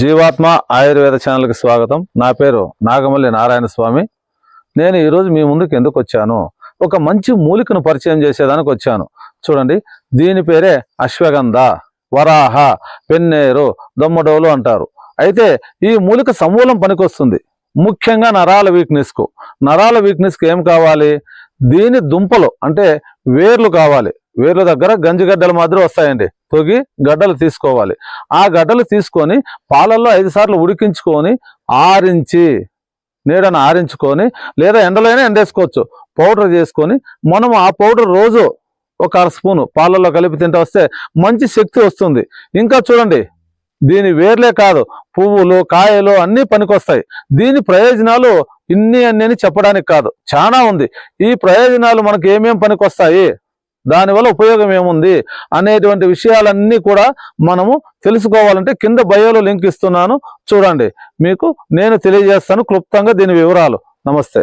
జీవాత్మ ఆయుర్వేద ఛానల్కి స్వాగతం. నా పేరు నాగమల్లి నారాయణ స్వామి. నేను ఈరోజు మీ ముందుకు ఎందుకు వచ్చాను? ఒక మంచి మూలికను పరిచయం చేసేదానికి వచ్చాను. చూడండి దీని పేరే అశ్వగంధ వరాహ పెన్నేరు దొమ్మడోలు అంటారు. అయితే ఈ మూలిక సమూలం పనికొస్తుంది. ముఖ్యంగా నరాల వీక్నెస్కు. నరాల వీక్నెస్కి ఏం కావాలి? దీని దుంపలు అంటే వేర్లు కావాలి. వేర్ల దగ్గర గంజిగడ్డలు మాదిరి వస్తాయండి. తొగి గడ్డలు తీసుకోవాలి. ఆ గడ్డలు తీసుకొని పాలల్లో ఐదు సార్లు ఉడికించుకొని ఆరించి నీడను ఆరించుకొని లేదా ఎండలైనా ఎండేసుకోవచ్చు. పౌడర్ చేసుకొని మనం ఆ పౌడర్ రోజు ఒక అర స్పూను పాలల్లో కలిపి తింటే వస్తే మంచి శక్తి వస్తుంది. ఇంకా చూడండి దీని వేర్లే కాదు పువ్వులు కాయలు అన్నీ పనికొస్తాయి. దీని ప్రయోజనాలు ఇన్ని అన్ని అని చెప్పడానికి కాదు. చాలా ఉంది. ఈ ప్రయోజనాలు మనకు ఏమేం పనికొస్తాయి? దానివల్ల ఉపయోగం ఏముంది అనేటువంటి విషయాలన్నీ కూడా మనము తెలుసుకోవాలంటే కింద బయోలో లింక్ ఇస్తున్నాను. చూడండి మీకు నేను తెలియజేస్తాను క్లుప్తంగా దీని వివరాలు. నమస్తే.